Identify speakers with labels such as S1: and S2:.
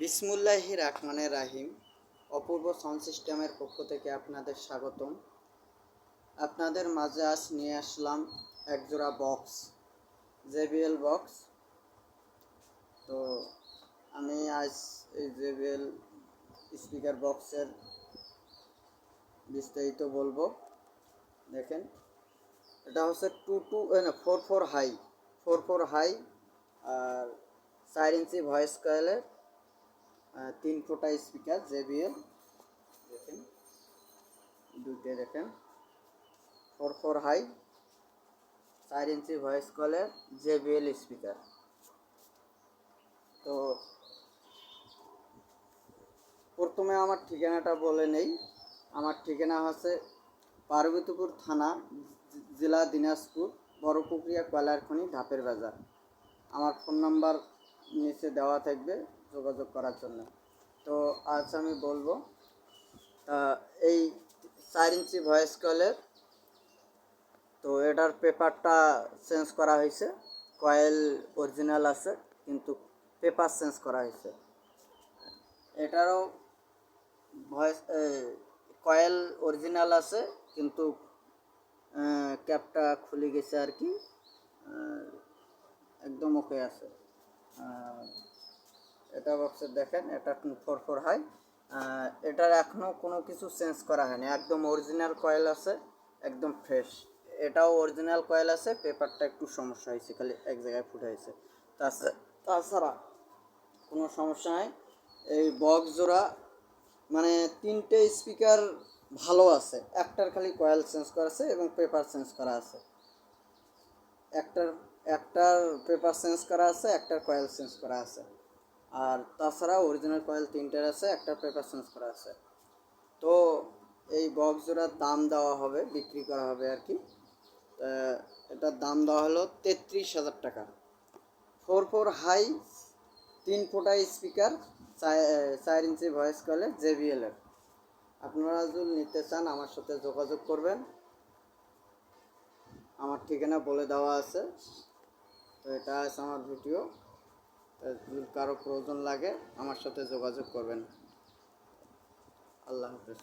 S1: বিসমুল্লাহি রহমানের রাহিম। অপূর্ব সাউন্ড সিস্টেমের পক্ষ থেকে আপনাদের স্বাগতম। আপনাদের মাঝে আজ নিয়ে আসলাম একজোড়া বক্স, জেবিএল বক্স। তো আমি আজ এই জেবিএল স্পিকার বক্সের বিস্তারিত বলব। দেখেন, এটা হচ্ছে টু টু না, four four high, four four high আর চার ইঞ্চি ভয়েস কয়েলের তিন ফোটা স্পিকার জেবিএল দেখেন, দুইটা দেখেন ফোর ফোর হাই চার ইঞ্চি ভয়েস কলের জেবিএল স্পিকার তো, প্রথমে আমার ঠিকানাটা বলে নেই। আমার ঠিকানা হচ্ছে পার্বতীপুর থানা, জেলা দিনাজপুর বড়পুকুরিয়া কয়লার খনি ধাপের বাজার। আমার ফোন নাম্বার নিচে দেওয়া থাকবে। যোগাযোগ করার জন্য। তো আজ আমি বলব এই চার ইঞ্চি ভয়েস কলের তো এটার পেপারটা চেঞ্জ করা হয়েছে। কয়েল অরিজিনাল আছে, কিন্তু পেপার চেঞ্জ করা হয়েছে। এটারও ভয়েস কয়েল অরিজিনাল আছে, কিন্তু ক্যাপটা খুলে গেছে আর কি একদম ওকে আছে। এটা বক্সে দেখেন, এটা ফোর ফোর হাই এটার এখনও কোনো কিছু চেঞ্জ করা হয়নি। একদম অরিজিনাল কয়েল আছে, একদম ফ্রেশ এটাও অরিজিনাল কয়েল আছে পেপারটা একটু সমস্যা হয়েছে, খালি এক জায়গায় ফুটে হয়েছে। তাছাড়া কোনো সমস্যা নাই। এই বক্স জোড়া মানে তিনটে স্পিকার ভালো আছে। একটার খালি কয়েল চেঞ্জ করা আছে এবং পেপার চেঞ্জ করা আছে। একটার একটার পেপার চেঞ্জ করা আছে, একটার কয়েল চেঞ্জ করা আছে। আর তাছাড়া অরিজিনাল কয়েল তিনটার আছে, একটা পেপার চেঞ্জ করা আছে। তো এই বক্স জোড়ার দাম দেওয়া হবে, বিক্রি করা হবে আর কি। এটার দাম দেওয়া হলো তেত্রিশ হাজার টাকা। ফোর ফোর হাই, তিন ফোটা স্পিকার চার ইঞ্চি ভয়েস কলে জেবিএল এর। আপনারা যদি নিতে চান, আমার সাথে যোগাযোগ করবেন। আমার ঠিকানা বলে দেওয়া আছে। তো এটা আছে আমার ভিডিও। কারও প্রয়োজন লাগে আমার সাথে যোগাযোগ করবেন। আল্লাহ হাফেজ।